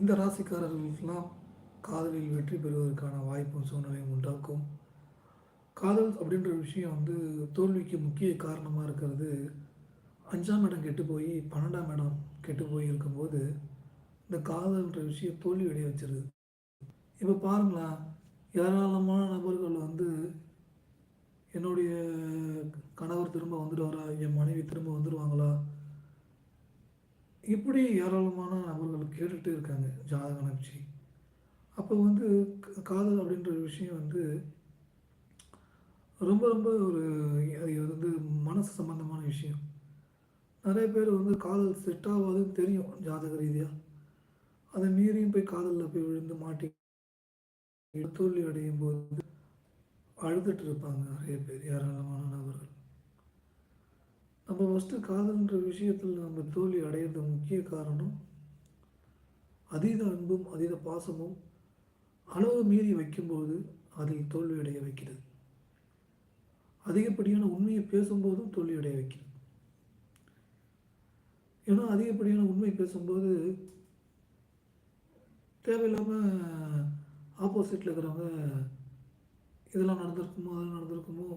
இந்த ராசிக்காரர்களுக்கெல்லாம் காதலில் வெற்றி பெறுவதற்கான வாய்ப்பும் சூழ்நிலையும் உண்டாக்கும். காதல் அப்படின்ற விஷயம் வந்து தோல்விக்கு முக்கிய காரணமாக இருக்கிறது. அஞ்சாம் இடம் கெட்டு போய் பன்னெண்டாம் இடம் கெட்டு போய் இருக்கும்போது இந்த காதல்ன்ற விஷயம் தோல்வி அடைய வச்சிருது. இப்போ பாருங்களேன் ஏராளமான நபர்கள் வந்து என்னுடைய கணவர் திரும்ப வந்துடுவாரா? என் மனைவி திரும்ப வந்துடுவாங்களா இப்படி ஏராளமான நபர்கள் கேட்டுகிட்டே இருக்காங்க ஜாதகம் நம்பிச்சு அப்போ வந்து க- காதல் அப்படின்ற விஷயம் வந்து ரொம்ப ரொம்ப ஒரு அது வந்து மனசு சம்மந்தமான விஷயம். நிறைய பேர் வந்து காதல் செட் ஆகாதுன்னு தெரியும் ஜாதக ரீதியாக அதை மீறியும் போய் காதலில் போய் விழுந்து மாட்டி தோல்வி அடையும் போது அழுதுட்டு இருப்பாங்க நிறைய பேர் ஏராளமான நபர்கள். நம்ம ஃபஸ்ட்டு காதல்ன்ற விஷயத்தில் நம்ம தோல்வி அடையிறது முக்கிய காரணம் அதீத அன்பும் அதீத பாசமும் அளவு மீறி வைக்கும்போது அதில் தோல்வி அடைய வைக்கிறது. அதிகப்படியான உண்மையை பேசும்போதும் தோல்வி அடைய வைக்கிறது. ஏன்னா அதிகப்படியான உண்மை பேசும்போது தேவையில்லாமல் ஆப்போசிட்டில் இருக்கிறவங்க இதெல்லாம் நடந்திருக்குமோ அதெல்லாம் நடந்திருக்குமோ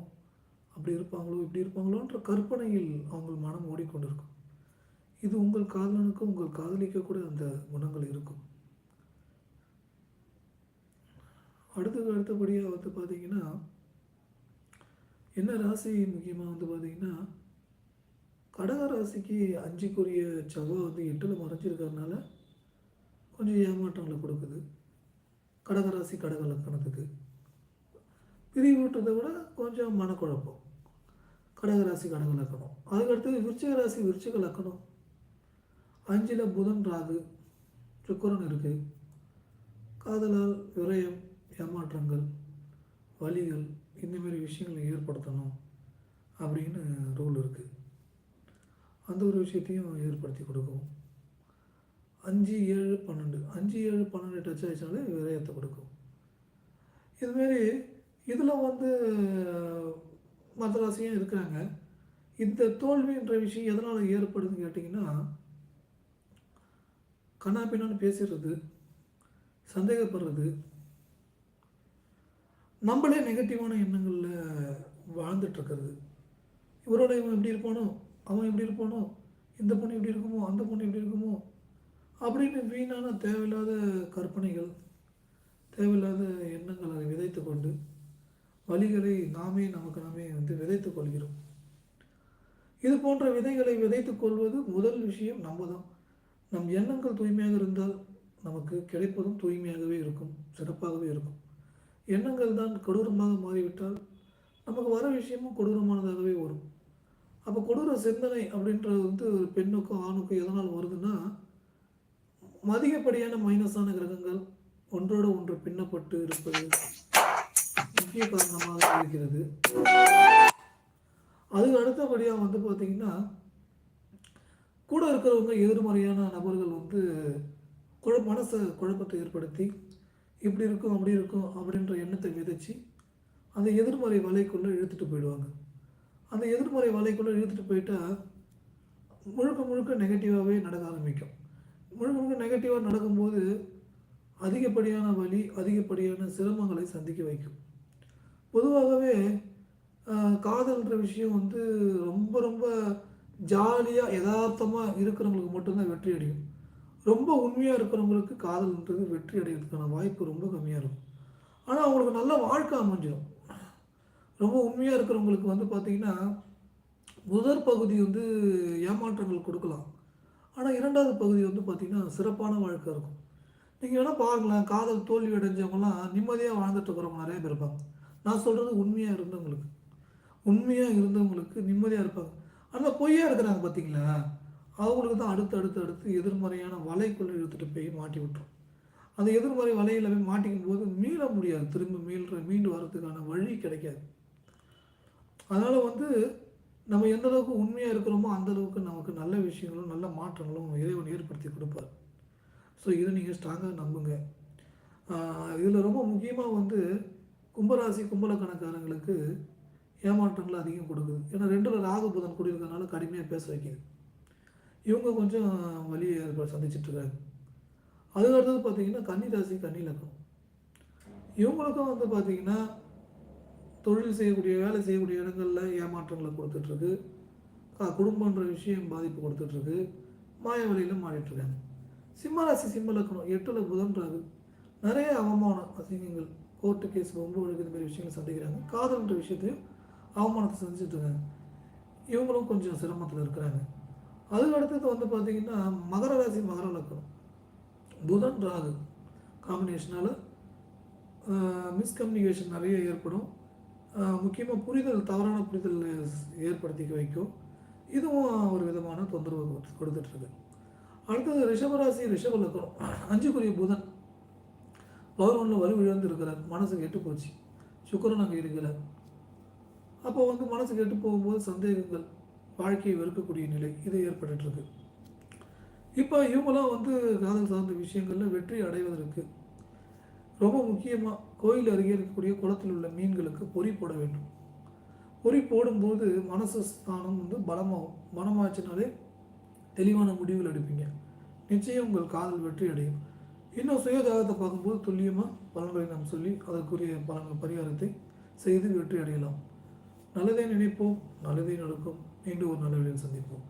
அப்படி இருப்பாங்களோ இப்படி இருப்பாங்களோன்ற கற்பனையில் அவங்க மனம் ஓடிக்கொண்டிருக்கும். இது உங்கள் காதலனுக்கும் உங்கள் காதலிக்க கூட அந்த குணங்கள் இருக்கும். அடுத்தது அடுத்தபடியாக வந்து பார்த்தீங்கன்னா என்ன ராசி முக்கியமாக வந்து பார்த்தீங்கன்னா கடக ராசிக்கு அஞ்சுக்குரிய செவ்வாய் வந்து எட்டில் மறைஞ்சிருக்கிறதுனால கொஞ்சம் ஏமாற்றங்களை கொடுக்குது. கடகராசி கடக லக்கணத்துக்கு. பிரிவுன்றதை விட கொஞ்சம் மனக்குழப்பம். கடகராசி கடக லக்கணம். அதுக்கடுத்தது விருச்சிக ராசி விருச்சிக லக்கணம். அஞ்சில் புதன் ராகு சுக்கரன் இருக்குது காதலால் விரயம் ஏமாற்றங்கள் வலிகள் இந்தமாரி விஷயங்களை ஏற்படுத்தணும் அப்படின்னு ரூல் இருக்குது அந்த ஒரு விஷயத்தையும் ஏற்படுத்தி கொடுக்கும். அஞ்சு ஏழு பன்னெண்டு. அஞ்சு ஏழு பன்னெண்டு டச் ஆகிடுச்சாலே விரயத்தை கொடுக்கும். இதுமாரி இதில் வந்து மதராசியும் இருக்கிறாங்க. இந்த தோல்வின்ற விஷயம் எதனால் ஏற்படுதுன்னு கேட்டிங்கன்னா கண்ணாப்பின்னான்னு பேசுறது சந்தேகப்படுறது. நம்மளே நெகட்டிவான எண்ணங்களில் வாழ்ந்துட்டுருக்கிறது. இவரோட இவன் எப்படி இருப்பானோ? அவன் எப்படி இருப்பானோ? இந்த பொண்ணு எப்படி இருக்குமோ? அந்த பொண்ணு எப்படி இருக்குமோ? அப்படின்னு வீணான தேவையில்லாத கற்பனைகள் தேவையில்லாத எண்ணங்களை விதைத்து கொண்டு வழிகளை நாமே நமக்கு நாமே வந்து விதைத்துக் கொள்கிறோம். இது போன்ற விதைகளை விதைத்துக் கொள்வது முதல் விஷயம் நம்ம தான் நம் எண்ணங்கள் தூய்மையாக இருந்தால் நமக்கு கிடைப்பதும் தூய்மையாகவே இருக்கும் சிறப்பாகவே இருக்கும். எண்ணங்கள் தான் கொடூரமாக மாறிவிட்டால் நமக்கு வர விஷயமும் கொடூரமானதாகவே வரும். அப்போ கொடூர சிந்தனை அப்படின்றது வந்து ஒரு பெண்ணுக்கும் ஆணுக்கும் எதனால் வருதுன்னா அதிகப்படியான மைனஸான கிரகங்கள் ஒன்றோடு ஒன்று பின்னப்பட்டு இருப்பது முக்கிய காரணமாக இருக்கிறது. அதுக்கு அடுத்தபடியாக வந்து பார்த்திங்கன்னா கூட இருக்கிறவங்க எதிர்மறையான நபர்கள் வந்து குழ மனசை குழப்பத்தை ஏற்படுத்தி இப்படி இருக்கும் அப்படி இருக்கும் அப்படின்ற எண்ணத்தை விதைச்சி அந்த எதிர்மறை வலைக்குள்ளே இழுத்துட்டு போயிடுவாங்க. அந்த எதிர்மறை வலைக்குள்ளே இழுத்துட்டு போயிட்டா முழுக்க முழுக்க நெகட்டிவாகவே நடக்க ஆரம்பிக்கும். முழுக்க முழுக்க நெகட்டிவாக நடக்கும்போது அதிகப்படியான வலி அதிகப்படியான சிரமங்களை சந்திக்க வைக்கும். பொதுவாகவே காதல்ன்ற விஷயம் வந்து ரொம்ப ரொம்ப ஜாலியாக யதார்த்தமாக இருக்கிறவங்களுக்கு மட்டும்தான் வெற்றி அடையும். ரொம்ப உண்மையாக இருக்கிறவங்களுக்கு காதல்ன்றது வெற்றி அடைகிறதுக்கான வாய்ப்பு ரொம்ப கம்மியாக இருக்கும். ஆனால் அவங்களுக்கு நல்ல வாழ்க்கை அமைஞ்சிடும் ரொம்ப உண்மையாக இருக்கிறவங்களுக்கு வந்து பார்த்திங்கன்னா முதற் பகுதி வந்து ஏமாற்றங்கள் கொடுக்கலாம். ஆனால் இரண்டாவது பகுதி வந்து பார்த்திங்கன்னா சிறப்பான வாழ்க்கை இருக்கும். நீங்கள் வேணால் பாருங்களேன் காதல் தோல்வி அடைஞ்சவங்கலாம் நிம்மதியாக வாழ்ந்துட்டு இருக்கிறவங்க நிறைய பேர் இருப்பாங்க. நான் சொல்கிறது உண்மையாக இருந்தவங்களுக்கு. உண்மையாக இருந்தவங்களுக்கு நிம்மதியாக இருப்பாங்க. ஆனால் பொய்யா இருக்கிறாங்க பார்த்தீங்களா அவங்களுக்கு தான் அடுத்து அடுத்து அடுத்து எதிர்மறையான வலைக்குள்ளே இழுத்துட்டு போய் மாட்டி விட்டுரும். அந்த எதிர்மறை வலையில் போய் மாட்டிக்கும் போது மீள முடியாது. திரும்ப மீள்ற மீண்டு வர்றதுக்கான வழி கிடைக்காது. அதனால் வந்து நம்ம எந்த அளவுக்கு உண்மையாக இருக்கிறோமோ அந்த அளவுக்கு நமக்கு நல்ல விஷயங்களும் நல்ல மாற்றங்களும் இறைவன் ஏற்படுத்தி கொடுப்பார். ஸோ இதை நீங்கள் ஸ்ட்ராங்காக நம்புங்க. இதில் ரொம்ப முக்கியமாக வந்து கும்பராசி கும்பலக்கணக்காரங்களுக்கு ஏமாற்றங்கள் அதிகம் கொடுக்குது. ஏன்னா ரெண்டில் ராகு புதன் கூடியிருக்கனால கடுமையாக பேச வைக்கிது. இவங்க கொஞ்சம் வழியை சந்திச்சிட்ருக்காங்க. அதுக்கு அடுத்தது பார்த்திங்கன்னா கன்னி ராசி கன்னி இவங்களுக்கும் வந்து பார்த்தீங்கன்னா தொழில் செய்யக்கூடிய வேலை செய்யக்கூடிய இடங்களில் ஏமாற்றங்களை கொடுத்துட்ருக்கு. குடும்பன்ற விஷயம் பாதிப்பு கொடுத்துட்ருக்கு. மாய வழியில் மாறிட்டுருக்காங்க சிம்மராசி சிம்மலக்கணம். சிம்ம எட்டில் புதன்றாரு. நிறைய அவமானம் அசிங்கங்கள். கோர்ட்டு கேஸ் ரொம்ப வழக்கு இந்த மாதிரி விஷயங்களை சந்திக்கிறாங்க. காதல்ன்ற விஷயத்தையும் அவமானத்தை சந்திச்சுட்டு இருக்காங்க. இவங்களும் கொஞ்சம் சிரமத்தில் இருக்கிறாங்க. அதுக்கு அடுத்தது வந்து பார்த்திங்கன்னா மகர ராசி மகர லக்கணம். புதன் ராகு. காம்பினேஷனால் மிஸ்கம்யூனிகேஷன் நிறைய ஏற்படும். முக்கியமாக புரிதல் தவறான புரிதல் ஏற்படுத்திக்க வைக்கும். இதுவும் ஒரு விதமான தொந்தரவு கொடுத்து- கொடுத்துட்ருக்கு அடுத்தது ரிஷபராசி ரிஷப லக்கணம். அஞ்சுக்குரிய புதன். பௌர்வனில் வலு இழந்து இருக்கிறார் மனசு கெட்டு போச்சு சுக்கரன் அங்கே இருக்கிறார். அப்போ வந்து மனசு கெட்டு போகும்போது சந்தேகங்கள் வாழ்க்கையை வெறுக்கக்கூடிய நிலை இது ஏற்பட்டுருக்கு இப்போ இவங்களாம் வந்து காதல் சார்ந்த விஷயங்களில் வெற்றி அடைவதற்கு ரொம்ப முக்கியமாக கோயில் அருகே இருக்கக்கூடிய குளத்தில் உள்ள மீன்களுக்கு பொறி போட வேண்டும். பொறி போடும்போது மனசு ஸ்தானம் வந்து பலமாகும். பலமாச்சுனாலே தெளிவான முடிவுகள் எடுப்பீங்க. நிச்சயம் உங்கள் காதல் வெற்றி அடையும். இன்னும் சுயஜாதகத்தை பார்க்கும்போது துல்லியமாக பலன்களை நாம் சொல்லி அதற்குரிய பலன்கள் பரிகாரத்தை செய்து வெற்றி அடையலாம் நல்லதை நினைப்போம் நல்லதே நடக்கும். மீண்டும் ஒரு நல்ல சந்திப்போம்.